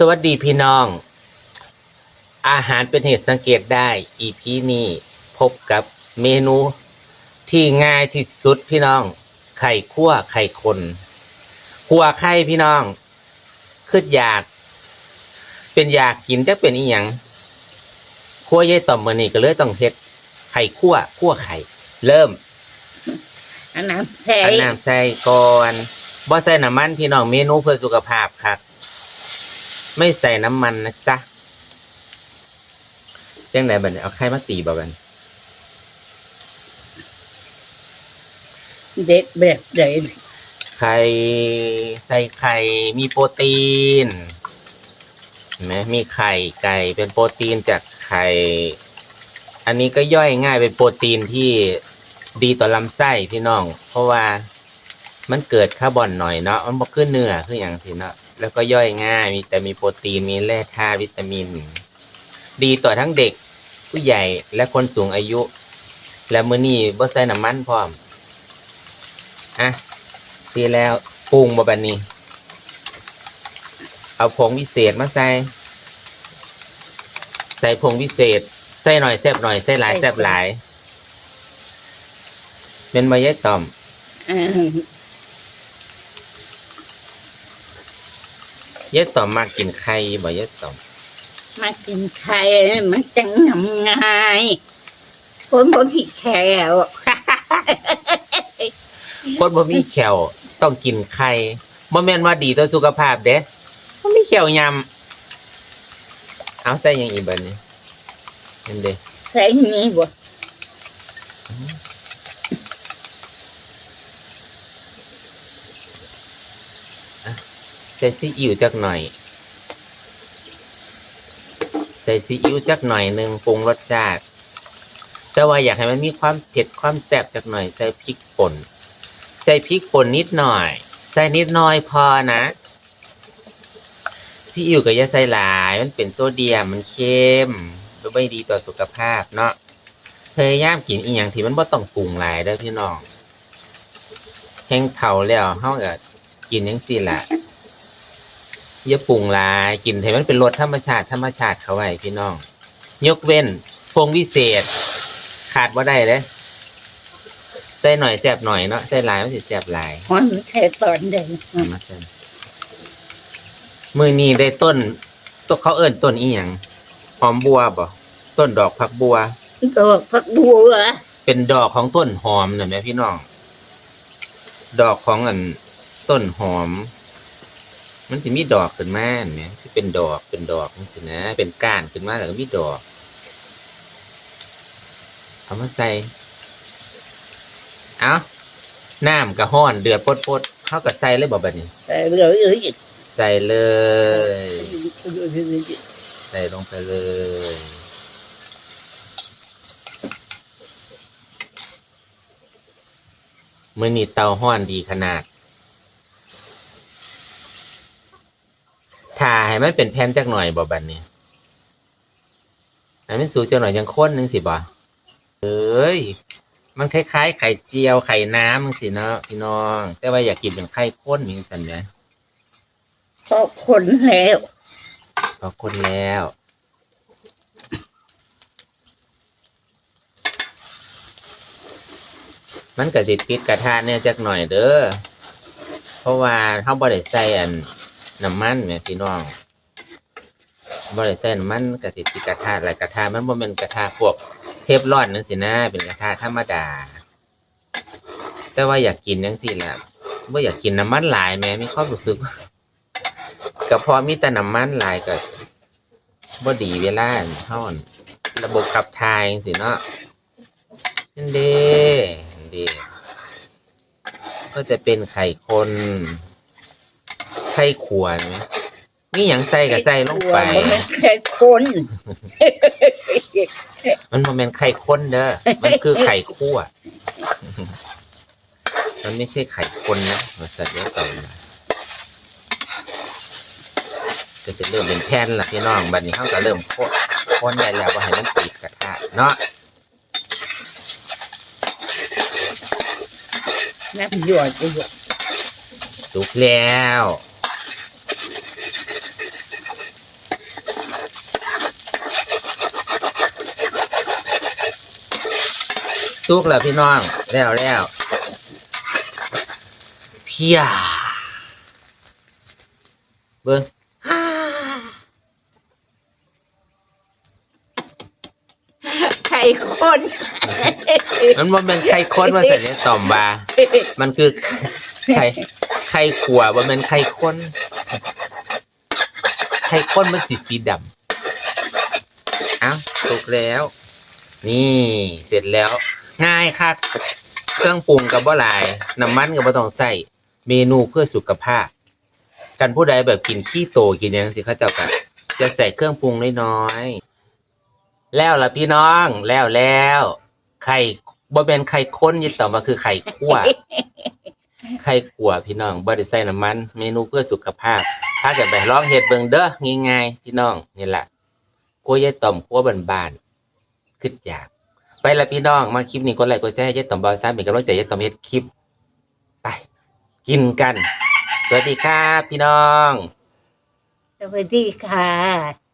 สวัสดีพี่น้อง อาหารเป็นเหตุสังเกตได้อีพีนี้พบกับเมนูที่ง่ายที่สุดพี่น้อง ไข่คั่วไข่คนคั่วไข่พี่น้องคืออยาก เป็นอยากกินจะเป็นอีหยังคั่วยายต่อมมือนี่ก็เลยต้องเฮ็ดไข่คั่วคั่วไข่ เริ่มอันน้ำใส่อันน้ำใส่ก่อนบ่ใส่น้ำมันพี่น้องเมนูเพื่อสุขภาพครับ ไม่ใส่น้ำมันนะจ๊ะจังไหนบัดนี้เอาไข่มาตีบ่บัดนี้เด็ดแบบใดไข่ใส่ไข่มีโปรตีนเห็นไหมมีไข่ไก่เป็นโปรตีนจากไข่ อันนี้ก็ย่อยง่ายเป็นโปรตีนที่ดีต่อลำไส้พี่น้อง เพราะว่ามันเกิดคาร์บอนหน่อยเนาะมันบ่ขึ้นเนื้อคืออย่างสิเนาะ แล้วก็ย่อยง่าย มีแต่มีโปรตีน มีแร่ธาตุวิตามิน ดีต่อทั้งเด็ก ผู้ใหญ่และคนสูงอายุ และมื้อนี้บ่ใส่น้ำมันพร้อม อะทีแล้วปรุงบ่บัดนี้ เอาผงวิเศษมาใส่ ใส่ผงวิเศษ ใส่หน่อยแซ่บหน่อย ใส่หลายแซ่บหลายเป็นมายายต่อมอ่า ยายต่อมมากกินไข่บ่ยายต่อมมากินไข่มันจังทำง่ายคนบ่ขี้แขวคนบ่มีแขวต้องกินไข่บ่แม่นว่าดีต่อสุขภาพเด้บ่มีแขวยำเอาใส่หยังอีกบัดนี้นั่นเด้ใส่นี่บ่ ใส่ซีอิ๊วจักหน่อย ใส่ซีอิ๊วจักหน่อยหนึ่งปรุงรสชาติ แต่ว่าอยากให้มันมีความเผ็ดความแซ่บจักหน่อย ใส่พริกป่น ใส่พริกป่นนิดหน่อย ใส่นิดหน่อยพอนะซีอิ๊วก็อย่าใส่หลาย มันเป็นโซเดียมมันเค็มไม่ดีต่อสุขภาพเนาะพยายามกินอีหยังที่มันบ่ต้องปรุงหลายเด้อพี่น้องแห้งเฒ่าแล้วเฮาก็กินจังซี่ล่ะ อย่าปรุงหลายกินให้มันเป็นรสธรรมชาติธรรมชาติเข้าไว้พี่น้อง ยกเว้นพงวิเศษ ขาดบ่ได้เด้ใส่หน่อยแซ่บหน่อยเนาะใส่หลายมันสิแซ่บหลายมันแค่ตอนเดินเอามาใส่มือนี้ได้ต้นต้นเขาเอิ้นต้นอีหยังหอมบัวบ่ต้นดอกผักบัว ดอกผักบัวเป็นดอกของต้นหอมน่ะแม่พี่น้อง ดอกของอันต้นหอม มันสิมีดอกขึ้นมาเห็นไหมที่เป็นดอกเป็นดอกนี่สินะ เป็นก้านขึ้นมาแล้วก็มีดอก เอามาใส่ เอาน้ำกระห้อนเดือดปดๆเข้ากับใส่เลยบอกแบบนี้ ใส่เลยเอ้ยใส่เลย ใส่ลงไปเลยมือนี่เตาห้อนดีขนาด ถ้าให้ มันเป็นแผ่นจักหน่อยบ่บัดนี้ให้มันสูงจักหน่อยยังข้นหนึงสิบ่เอ้ยมันคล้ายๆไข่เจียวไข่น้ำมึงสิเนาะพี่น้อง แต่ว่าอยากกินเป็นไข่ข้นมีสันไหมพอคนแล้วพอคนแล้ว มันก็สิติดกระทะเนี่ยจักหน่อยเด้อเพราะว่าเฮาบ่ได้ใส่อันน้ำมันแหมพี่น้อง บ่ได้ใส่น้ำมันก็สิติดกระทะหลายกระทะมันบ่แม่นกระทะพวกเทฟลอนนั่นสินะเป็นกระทะธรรมดา แต่ว่าอยากกินจังซี่ล่ะบ่อยากกินน้ำมันหลายแหมมีความรู้สึกว่าก็เพอมีแต่น้ำมันหลายก็บ่ดีเวลาเฮาอั่นระบบขับถ่ายจังซี่เนาะนั่นเด้เด้ก็จะเป็นไข่คน ไข่ขวาน นี่อย่างใส่กับใส่ลงไปมันแค่คนมันโมเมนไข่ข้นเด้อ มันคือไข่คั่ว มันไม่ใช่ไข่คนนะมาใส่เยอะต่อมาก็จะเริ่มเป็นแผ่นละพี่น้องบัดนี้เขาก็เริ่มโคนโคนได้แล้วว่าให้มันติดกระทะเนาะน้ำหยดไปหยดสุกแล้ว สุกแล้วพี่น้อง แล้วแล้วเพียเบิ้งไข่คนมันบ่เป็นไข่ข้นมาใส่ในต่อมบา มันคือไข่ไข่ขัวบ่แม่นไข่ข้น ไข่ข้นมันสีสีดำเอ้าสุกแล้ว นี่เสร็จแล้ว ง่ายค่ะเครื่องปรุงกับบ่หลายน้ำมันกับบ่ต้องใส่เมนูเพื่อสุขภาพ กันผู้ใดแบบกินขี้โตกินหยังสิเขาเจ้าก็จะใส่เครื่องปรุงน้อยๆแล้วล่ะพี่น้องแล้วแล้วไข่บ่เป็นไข่ข้นยี่ต่อมาคือไข่คั่วไข่ขั่วพี่น้องบ่ได้ใส่น้ำมัน เมนูเพื่อสุขภาพ ถ้าเกิดไปลองเฮ็ดเบิ่งเด้อง่ายๆพี่น้องนี่แหละกล้วยยายต่อมกล้วยบานๆคิดอยาก ไปละพี่น้องมาคลิปนี้กดไลค์กดแชร์ยัดต่อมบอลซ่าเป็นกำลังใจยัดต่อมเฮ็ดคลิป ไป กินกัน สวัสดีครับพี่น้อง สวัสดีค่ะ